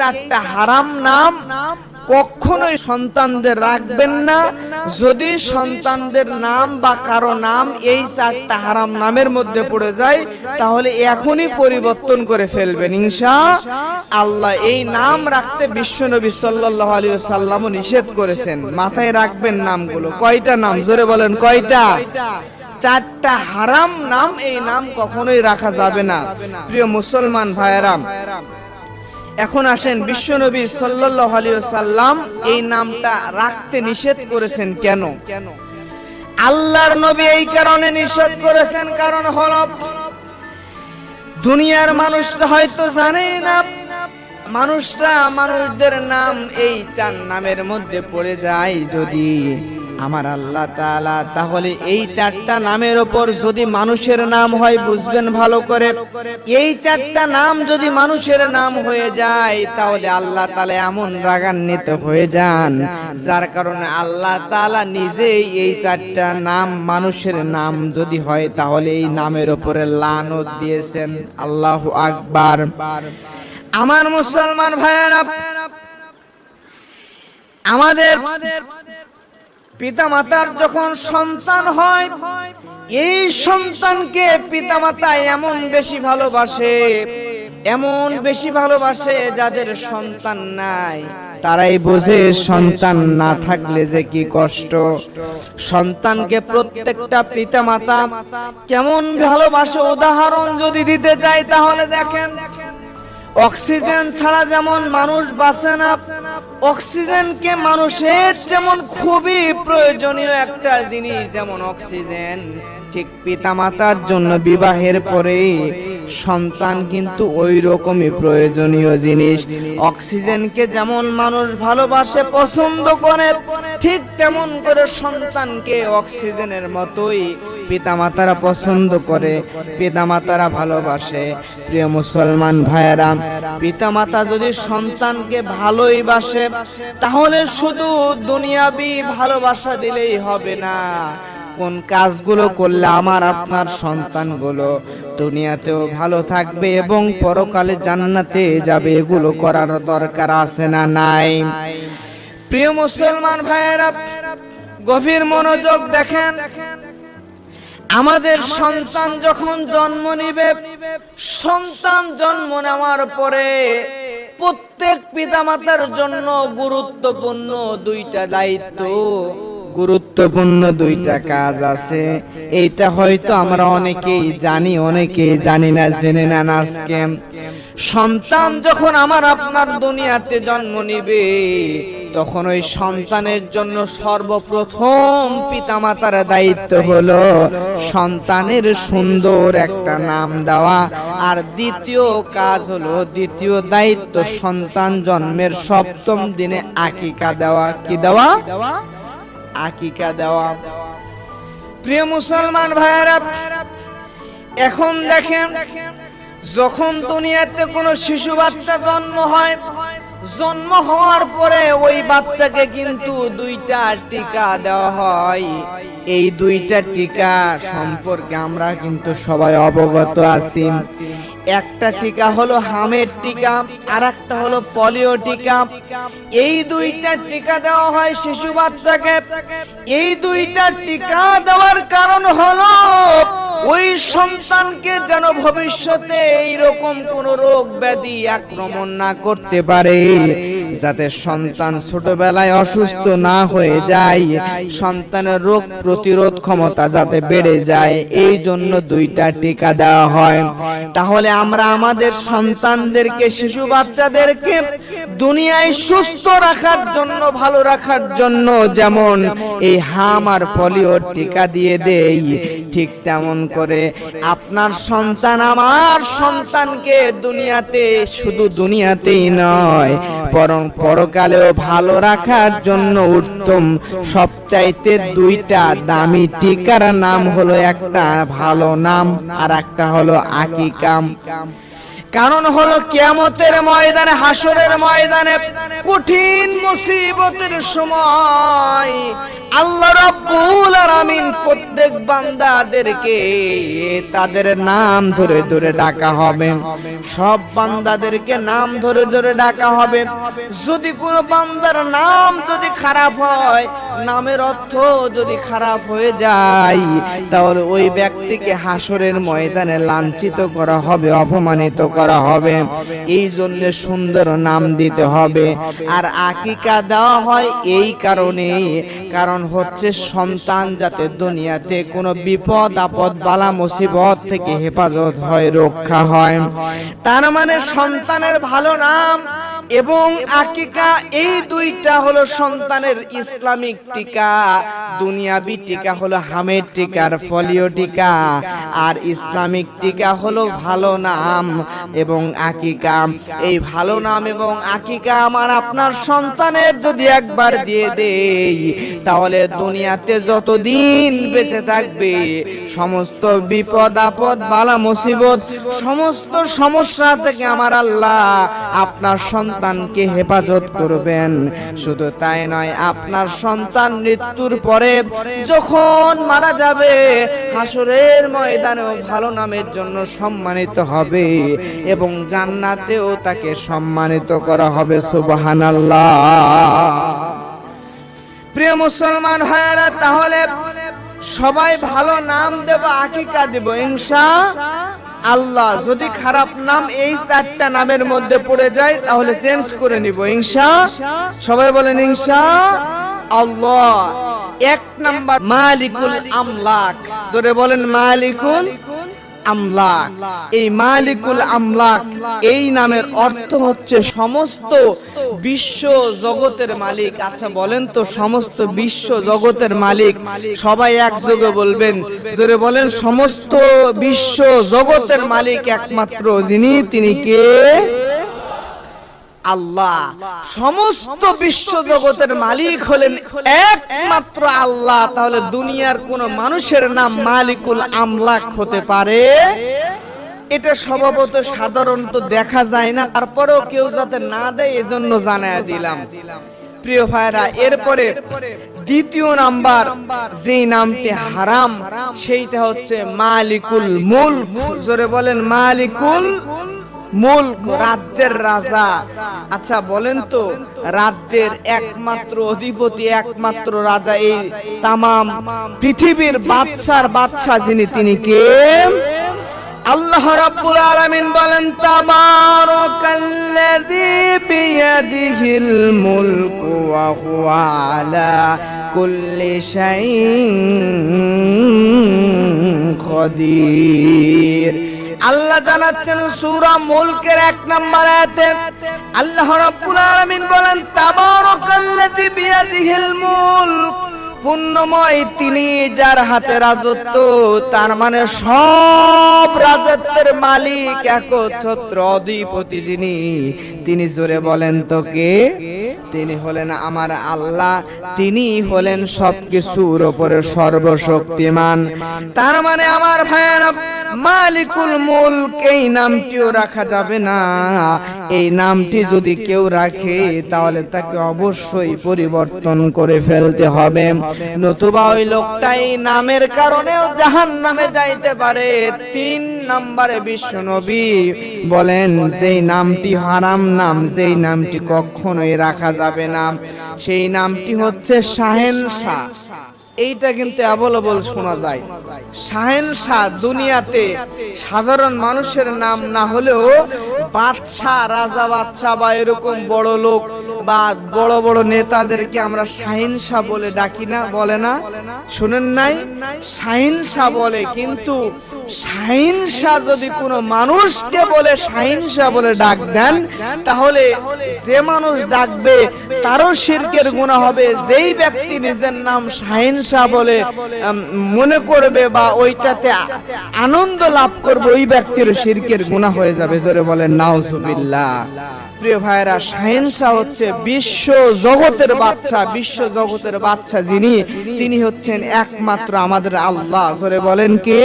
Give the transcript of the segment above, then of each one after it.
চারটা হারাম নাম কখনোই সন্তানদের রাখবেন না। যদি সন্তানদের নাম বা কারও নাম এই চারটা হারাম নামের মধ্যে পড়ে যায়, তাহলে এখনই পরিবর্তন করে ফেলবেন ইনশা আল্লাহ। এই নাম রাখতে বিশ্বনবী সাল্লাল্লাহু আলাইহি সাল্লামও নিষেধ করেছেন। মাথায় রাখবেন নামগুলো। কয়টা নাম? জোরে বলেন, কয়টা? চারটা হারাম নাম এই নাম কখনোই রাখা যাবে না। প্রিয় মুসলমান ভাইয়েরাম এখন আসেন বিশ্বনবী সাল্লাল্লাহু আলাইহি সাল্লাম এই নামটা রাখতে নিষেধ করেছেন কেন? আল্লাহর নবী এই কারণে নিষেধ করেছেন কারণ হলো দুনিয়ার মানুষরা হয়তো জানেই না, মানুষরা মানুষদের নাম এই চার নামের মধ্যে পড়ে যায় যদি আমার আল্লাহ তাআলা, তাহলে এই চারটা নামের ওপর যদি মানুষের নাম হয়, বুঝবেন ভালো করে। এই চারটা নাম যদি মানুষের নাম হয়ে যায়, তাহলে আল্লাহ তাআলা এমন রাগান্বিত হয়ে যান। যার কারণে আল্লাহ তাআলা নিজেই এই চারটা নাম মানুষের নাম যদি হয়, তাহলে এই নামের ওপরে লানত দিয়েছেন। আল্লাহ আকবার। আমার মুসলমান ভাইয়েরা, আমাদের পিতা মাতার যখন সন্তান হয়, এই সন্তানকে পিতা মাতা এমন বেশি ভালোবাসে, এমন বেশি ভালোবাসে যাদের সন্তান নাই। তারাই বোঝে সন্তান না থাকলে যে কি কষ্ট। সন্তানকে প্রত্যেকটা পিতা মাতা কেমন ভালোবাসে। উদাহরণ যদি দিতে চাই তাহলে দেখেন দেখেন অক্সিজেন ছাড়া যেমন মানুষ বাঁচে না, অক্সিজেনকে মানুষের যেমন খুবই প্রয়োজনীয় একটা জিনিস, যেমন অক্সিজেন। ঠিক পিতামাতার জন্য বিবাহের পরে সন্তান কিন্তু ওই রকমই প্রয়োজনীয় জিনিস। অক্সিজেনকে যেমন মানুষ ভালোবাসে, পছন্দ করে, ঠিক তেমন করে সন্তানকে অক্সিজেনের মতোই পিতামাতারা পছন্দ করে, পিতামাতারা ভালোবাসে। প্রিয় মুসলমান ভাইয়েরা, পিতামাতা যদি সন্তানকে ভালোই বাসে, তাহলে শুধু দুনিয়াবি ভালোবাসা দিলেই হবে না। কোন কাজগুলো করলে আমার, আপনার সন্তানগুলো দুনিয়াতেও ভালো থাকবে এবং পরকালে জান্নাতে যাবে, এগুলো করার দরকার আছে না নাই? প্রিয় মুসলমান ভাইয়েরা, গভীর মনোযোগ দেখেন। আমাদের সন্তান যখন জন্ম নিবে, সন্তান জন্ম নেওয়ার পরে প্রত্যেক পিতামাতার জন্য গুরুত্বপূর্ণ দুইটা দায়িত্ব। গুরুত্বপূর্ণ দুইটা কাজ আছে। এইটা হয়তো আমরা অনেকেই জানি অনেকেই জানি না, জেনে না আজকে। সন্তান যখন আমার আপনার দুনিয়াতে জন্ম নিবে, তখন ওই সন্তানের জন্য সর্বপ্রথম পিতামাতার দায়িত্ব হলো সন্তানের সুন্দর একটা নাম দেওয়া। আর দ্বিতীয় কাজ হলো, দ্বিতীয় দায়িত্ব সন্তান জন্মের সপ্তম দিনে আকিকা দেওয়া। কি দেওয়া? আকিকা দেওয়া প্রিয় মুসলমান ভাইয়েরা, এখন দেখেন, যখন দুনিয়াতে কোনো শিশু বাচ্চা জন্ম হয়, জন্ম হওয়ার পরে ওই বাচ্চাকে কিন্তু দুইটা টিকা দেওয়া হয়। এই দুইটা টিকা সম্পর্কে আমরা কিন্তু সবাই অবগত আছি। একটা টিকা হলো হামের টিকা আর একটা হলো পলিও টিকা। এই দুইটা টিকা দেওয়া হয় শিশু বাচ্চাকে। এই দুইটা টিকা দেওয়ার কারণ হলো ওই সন্তানকে যেন ভবিষ্যতে এইরকম কোন রোগ ব্যাধি আক্রমণ না করতে পারে। যাতে সন্তান ছোটবেলায় অসুস্থ না হয়ে যায়, সন্তানের রোগ প্রতিরোধ ক্ষমতা যাতে বেড়ে যায়, এই জন্য দুইটা টিকা দেওয়া হয়। তাহলে আমরা আমাদের সন্তানদেরকে, শিশু বাচ্চাদেরকে দুনিয়ায় সুস্থ রাখার জন্য, ভালো রাখার জন্য যেমন এই হাম আর পলিওর টিকা দিয়ে দেই, ঠিক তেমন করে আপনার সন্তান আমার সন্তানকে দুনিয়াতে শুধু দুনিয়াতেই নয়, বরং পরকালেও ভালো রাখার জন্য উত্তম। সবচাইতে দুইটা দামি টিকার নাম হলো একটা ভালো নাম আর একটা হলো আকিকাম কারণ হলো কিয়ামতের ময়দানে হাসরের ময়দানে কঠিন মুসিবতের সময়। আল্লাহ রাব্বুল আলামিন প্রত্যেক বান্দাদেরকে তাদের নাম ধরে ধরে ডাকা হবে। সব বান্দাদেরকে নাম ধরে ধরে ডাকা হবে। যদি কোনো বান্দার নাম যদি খারাপ হয়, নামের অর্থ যদি খারাপ হয়ে যায়, তাহলে ওই ব্যক্তিকে হাসরের ময়দানে লাঞ্ছিত করা হবে, অপমানিত করা হবে। এই জন্য সুন্দর নাম দিতে হবে। আর আকিকা দেওয়া হয় এই কারণে কারণ হচ্ছে সন্তান যাতে দুনিয়াতে কোনো বিপদ, আপদ, বালা, মুসিবত থেকে হেফাজত হয়, রক্ষা হয়। তার মানে সন্তানের ভালো নাম এবং আকিকা, এই দুইটা হলো সন্তানের ইসলামিক টিকা। দুনিয়াবি টিকা হলো হামের টিকার ফলিও টিকা। আর ইসলামিক টিকা হলো ভালো নাম এবং আকিকা। এই ভালো নাম এবং আকিকা আমার আপনার সন্তানের যদি একবার দিয়ে দেই, তাহলে দুনিয়াতে যতদিন বেঁচে থাকবে, সমস্ত বিপদ, আপদ, বালা, মুসিবত, সমস্ত সমস্যা থেকে আমার আল্লাহ আপনার সন্তানকে হেফাজত করবেন। শুধু তাই নয়, আপনার সন্তান মৃত্যুর পরে যখন মারা যাবে, হাসরের ময়দানেও ভালো নামের জন্য সম্মানিত হবে এবং জান্নাতেও তাকে সম্মানিত করা হবে, সুবহানাল্লাহ। প্রিয় মুসলমান ভাইয়েরা, তাহলে সবাই ভালো নাম দেব, আকিকা দেব, ইনশা আল্লাহ, যদি খারাপ নাম এই চারটা নামের মধ্যে পড়ে যায়, তাহলে চেঞ্জ করে নিব ইংসা সবাই বলেন ইংসা আল্লাহ, এক নাম্বার মালিকুল আমলাক। ধরে বলেন মালিকুল আমলাক। এই মালিকুল আমলাক, এই নামের অর্থ হচ্ছে সমস্ত বিশ্ব জগতের মালিক। আচ্ছা বলেন তো সমস্ত বিশ্ব জগতের মালিক। সবাই একযোগে বলবেন। জোরে বলেন, সমস্ত বিশ্ব জগতের মালিক একমাত্র যিনি, তিনি কে? আল্লাহ। সমস্ত বিশ্ব জগতের মালিক হলেন একমাত্র আল্লাহ। তাহলে দুনিয়ার কোন মানুষের নাম মালিকুল আমলাক হতে পারে। এটা স্বভাবত সাধারণত দেখা যায় না। তারপরেও কেউ যাতে না দেয় এজন্য জানায় দিলাম। প্রিয় ভাইরা এরপরে দ্বিতীয় নাম্বার যে নামটি হারাম সেইটা হচ্ছে মালিকুল মুলক। জোরে বলেন মালিকুল মুলক রাজ্যের রাজা। আচ্ছা বলেন তো রাজ্যের একমাত্র অধিপতি একমাত্র রাজা এই তামাম পৃথিবীর বাদশার বাদশা যিনি তিনি কে? আল্লাহ রাব্বুল আলামিন বলেন তাবারাকাল্লাযী বিয়াদিহিল মুলকু ওয়া হুয়া আলা কুল্লি শাইইন কদির আল্লাহ জানাচ্ছেন সূরা মুলকের এক নম্বর আয়াতে, আল্লাহ রাব্বুল আলামিন বলেন, তাবারাকাল্লাযী বিয়াদিহিল মুলক। পুণ্যময় তিনি যার হাতে রাজত্ব, তার মানে সব রাজত্বের মালিক, একচ্ছত্র অধিপতি যিনি, তিনি জোরে বলেন তো কে? তিনি হলেন আমার আল্লাহ। তিনি হলেন সবকিছুর ওপরে সর্বশক্তিমান। তার মানে আমার ভাইয়ের, মালিকুল মুলক, এই নামটিও রাখা যাবে না। এই নামটি যদি কেউ রাখে, তাহলে তাকে অবশ্যই পরিবর্তন করে ফেলতে হবে। নতুবা ওই লোকটা এই নামের কারণেও জাহান নামে যাইতে পারে। তিন নম্বরে বিশ্ব নবী বলেন, যেই নামটি হারাম নাম, যেই নামটি কখনোই রাখা যাবে না। সেই নামটি হচ্ছে শাহেন শাহ এইটা কিন্তু অ্যাভেলেবল শোনা যায়। শাহেন শাহ দুনিয়াতে সাধারণ মানুষের নাম না হলেও বাদশাহ, রাজা বাদশাহ বা এরকম বড় লোক বা বড় বড় নেতাদেরকে আমরা শাহিন শাহ বলে ডাকি না, বলে না? শুনেন নাই? শাহিন শাহ বলে, কিন্তু শাহিন শাহ যদি কোনো মানুষকে বলে শাহিন শাহ বলে ডাক দেন, তাহলে যে মানুষ ডাকবে, তারও শিরকের গুণা হবে। যেই ব্যক্তি নিজের নাম শাহিন শাহ বলে মনে করবে বা ওইটাতে আনন্দ লাভ করবে, ওই ব্যক্তির শিরকের গুণা হয়ে যাবে। জোরে বলেন, নাউজুবিল্লাহ। প্রিয় ভাইরা শাহিন শাহ হচ্ছে বিশ্ব জগতের বাচ্চা, বিশ্ব জগতের বাচ্চা যিনি, তিনি হচ্ছেন একমাত্র আমাদের আল্লাহ। জোরে বলেন কে?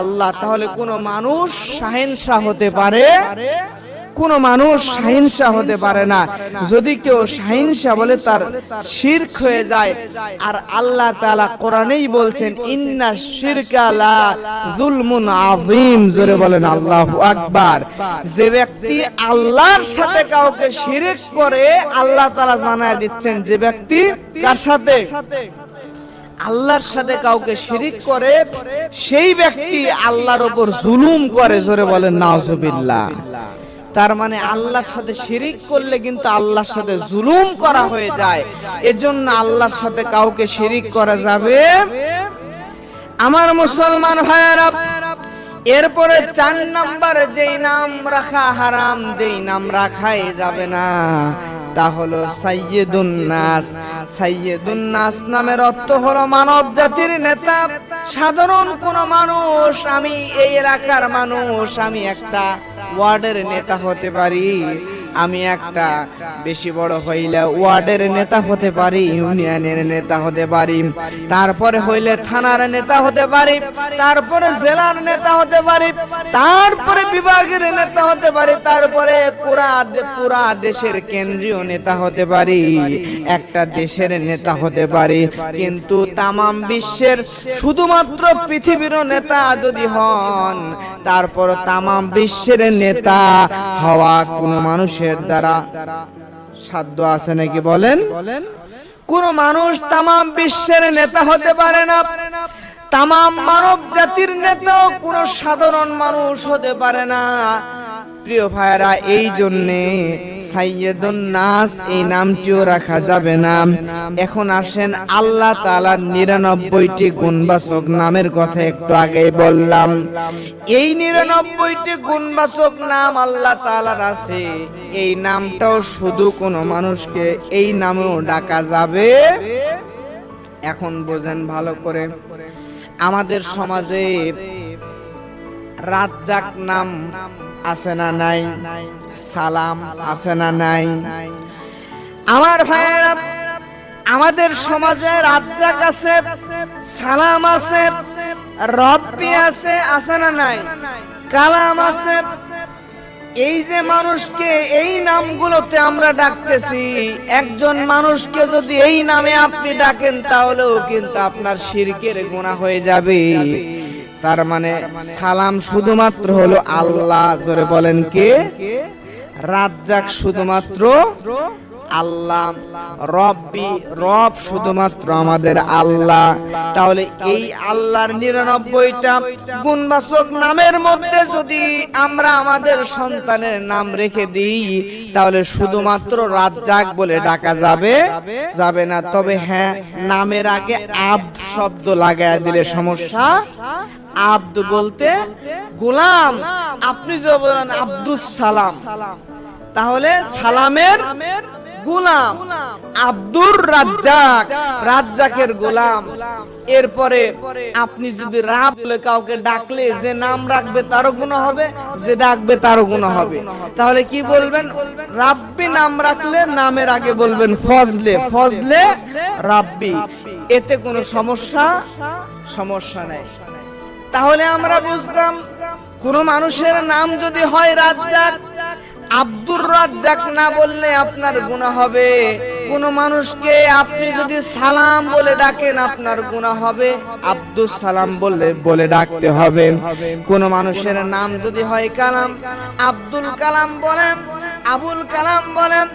আল্লাহ, তাহলে কোন মানুষ শাহেনশাহ হতে পারে? কোন মানুষ সাহিংসা হতে পারে না। যদি কেউ সাহিংসা বলে, তার শিরক হয়ে যায়। আর আল্লাহ তাআলা কোরআনেই বলছেন, ইন্না শিরকা লা যুলমুন আযীম জোরে বলেন আল্লাহু আকবার। যে ব্যক্তি আল্লাহর সাথে কাউকে শিরক করে, আল্লাহ তাআলা জানায় দিচ্ছেন, যে ব্যক্তি কার সাথে? আল্লাহর সাথে কাউকে শিরিক করে, সেই ব্যক্তি আল্লাহর ওপর জুলুম করে, জোরে বলেন নাজুবিল্লাহ তার মানে আল্লাহর সাথে শিরিক করলে কিন্তু আল্লাহর সাথে জুলুম করা হয়ে যায়। এজন্য আল্লাহর সাথে কাউকে শিরিক করা যাবে। আমার মুসলমান ভাইয়েরা, এরপরে চার নাম্বার যেই নাম রাখা হারাম, যেই নাম রাখাই যাবে না। তা হলো সাইয়েদুন নাস। সাইয়েদুন নাস নামের অর্থ হলো মানব জাতির নেতা। সাধারণ কোন মানুষ, আমি এই এলাকার মানুষ, আমি একটা ওয়ার্ডের নেতা হতে পারি। আমি একটা বেশি বড় হইলে ওয়ার্ডের নেতা হতে পারি, ইউনিয়নের নেতা হতে পারি, তারপরে হইলে থানার নেতা হতে পারি, তারপরে জেলার নেতা হতে পারি, তারপরে বিভাগের নেতা হতে পারি, তারপরে পুরা পুরা দেশের কেন্দ্রীয় নেতা হতে পারি, একটা দেশের নেতা হতে পারি। কিন্তু তামাম বিশ্বের শুধুমাত্র পৃথিবীর নেতা যদি হন, তারপর তামাম বিশ্বের নেতা হওয়া কোনো মানুষের দ্বারা সাধ্য আছে নাকি বলেন? কোন মানুষ তাম বিশ্বের নেতা হতে পারে না। তাম মানব জাতির নেতা কোন সাধারণ মানুষ হতে পারে না। প্রিয় ভাইরা এই জন্যে সাইয়েদুন নাস এই নামটিও রাখা যাবে না। এখন আসেন আল্লাহ তাআলার নিরানব্বইটি গুণবাচক নামের কথা একটু আগেই বললাম। এই নিরানব্বইটি গুণবাচক নাম আল্লাহ তাআলার আছে। এই নামটাও শুধু কোনো মানুষকে এই নামেও ডাকা যাবে। এখন বোঝেন ভালো করে। আমাদের সমাজে রাজ্জাক নাম আছে না নাই? সালাম আছে না নাই? আমার ভাইয়েরা, আমাদের সমাজে রাজ্জাক আছে, সালাম আছে, রব্বি আছে আছে না নাই? কালাম আছে। এই যে মানুষকে এই নামগুলোতে আমরা ডাকতেছি, একজন মানুষকে যদি এই নামে আপনি ডাকেন, তাহলেও কিন্তু আপনার শিরকের গুণা হয়ে যাবে। তার মানে সালাম শুধুমাত্র হলো আল্লাহ, জোরে বলেন কে? রাজ্জাক শুধুমাত্র আল্লাহ, রব্বি, রব শুধুমাত্র আমাদের আল্লাহ। তাহলে এই আল্লাহর নিরানব্বইটা গুণবাচক নামের মধ্যে যদি আমরা আমাদের সন্তানের নাম রেখে দিই, তাহলে শুধুমাত্র রাজ্জাক বলে ডাকা যাবে যাবে না। তবে হ্যাঁ নামের আগে আব শব্দ লাগায় দিলে সমস্যা আব্দ বলতে গোলাম। আপনি যে বলেন আব্দুস সালাম, তাহলে সালামের গোলাম। আব্দুর রাজ্জাক, রাজ্জাকের গোলাম। এরপরে আপনি যদি রাব বলে কাউকে ডাকলে যে নাম রাখবে তারও গুণা হবে, যে ডাকবে তারও গুণা হবে। তাহলে কি বলবেন? রাব্বি নাম রাখলে নামের আগে বলবেন ফজলে। ফজলে রাব্বি। এতে কোনো সমস্যা সমস্যা নেই। তাহলে আমরা বুঝলাম, কোন মানুষের নাম যদি হয় রাজ্জাক, আব্দুর রাজ্জাক না বললে আপনার গুনাহ হবে। কোন মানুষকে আপনি যদি সালাম বলে ডাকেন, আপনার গুনাহ হবে। আব্দুল সালাম বললে, বলে ডাকতে হবে। কোন মানুষের নাম যদি হয় কালাম, আব্দুল কালাম বলেন, আবুল কালাম বলেন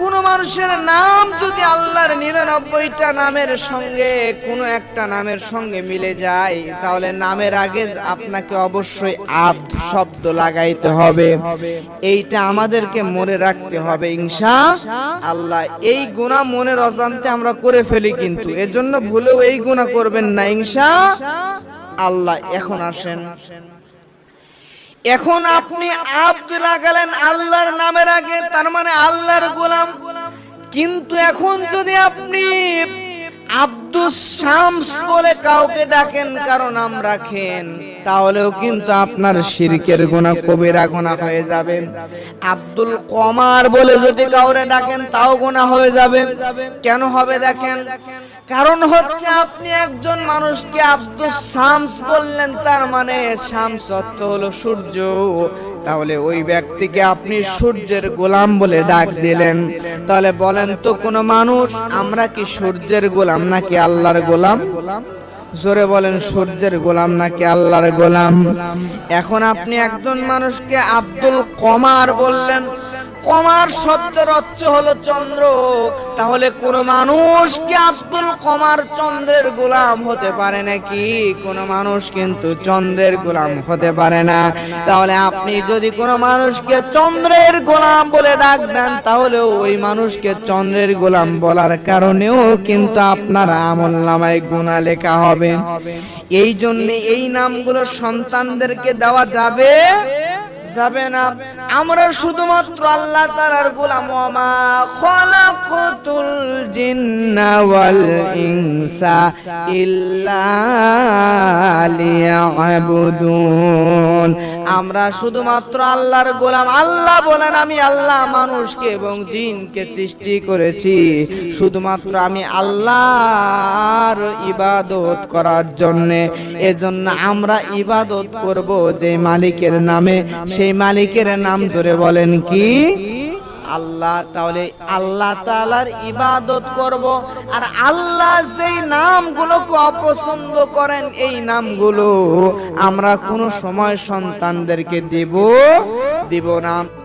কোন মানুষের নাম যদি আল্লাহর নিরানব্বইটা নামের সঙ্গে কোন একটা নামের সঙ্গে মিলে যায়, তাহলে নামের আগে আপনাকে অবশ্যই আব্দ শব্দ লাগাইতে হবে। এইটা আমাদেরকে মনে রাখতে হবে, ইনশা আল্লাহ। এই গুণা মনের অজান্তে আমরা করে ফেলি কিন্তু। এজন্য ভুলেও এই গুণা করবেন না, ইনশা আল্লাহ। এখন আসেন। এখন আপনি আব্দ লাগালেন আল্লাহর নামের আগে, তার মানে আল্লাহর গোলাম। কিন্তু এখন যদি আপনি আব্দুস শামস বলে কাউকে ডাকেন, কারও নাম রাখেন তাহলেও কিন্তু আপনার শিরকের গোনা কবিরা গোনা হয়ে যাবে। আব্দুল কমার বলে যদি কাউরে ডাকেন, তাও গোনা হয়ে যাবে। কেন হবে দেখেন? কারণ হচ্ছে আপনি একজন মানুষকে আব্দুস শামস বললেন, তার মানে শামস অর্থ হলো সূর্য। তাহলে ওই ব্যক্তিকে আপনি সূর্যের গোলাম বলে ডাক দিলেন। তাহলে বলেন তো কোন মানুষ, আমরা কি সূর্যের গোলাম নাকি আল্লাহর গোলাম? জোরে বলেন সূর্যের গোলাম নাকি আল্লাহর গোলাম? এখন আপনি একজন মানুষকে আব্দুল কমার বললেন কমার শব্দের অর্থ হলো চন্দ্র। তাহলে কোন মানুষ কি আব্দুল কমার চন্দ্রের গোলাম হতে পারে নাকি? কোন মানুষ কিন্তু চন্দ্রের গোলাম হতে পারে না। তাহলে আপনি যদি কোন মানুষকে চন্দ্রের গোলাম বলে ডাক দেন, তাহলে ওই মানুষকে চন্দ্রের গোলাম বলার কারণেও কিন্তু আপনার আমল নামায় গুণা লেখা হবে। এই জন্য এই নামগুলো সন্তানদেরকে দেওয়া যাবে যাবে না। আমরা শুধুমাত্র আল্লাহ তালার গোলাম ওমা খলাকুতুল জিন্না ওয়াল ইনসা ইল্লা লিয়াবুদুন। আমরা শুধুমাত্র আল্লাহর গোলাম। আল্লাহ বলেন, আমি আল্লাহ, মানুষকে এবং জিনকে সৃষ্টি করেছি। শুধুমাত্র আমি আল্লাহর ইবাদত করার জন্য। এজন্য আমরা ইবাদত করব যে মালিকের নামে। সেই মালিকের নাম ধরে বলেন কি? আল্লাহ, তাহলে আল্লাহ তালার ইবাদত করব। আর আল্লাহ যেই নামগুলোকে অপছন্দ করেন, এই নামগুলো আমরা কোনো সময় সন্তানদেরকে দেব দেব না।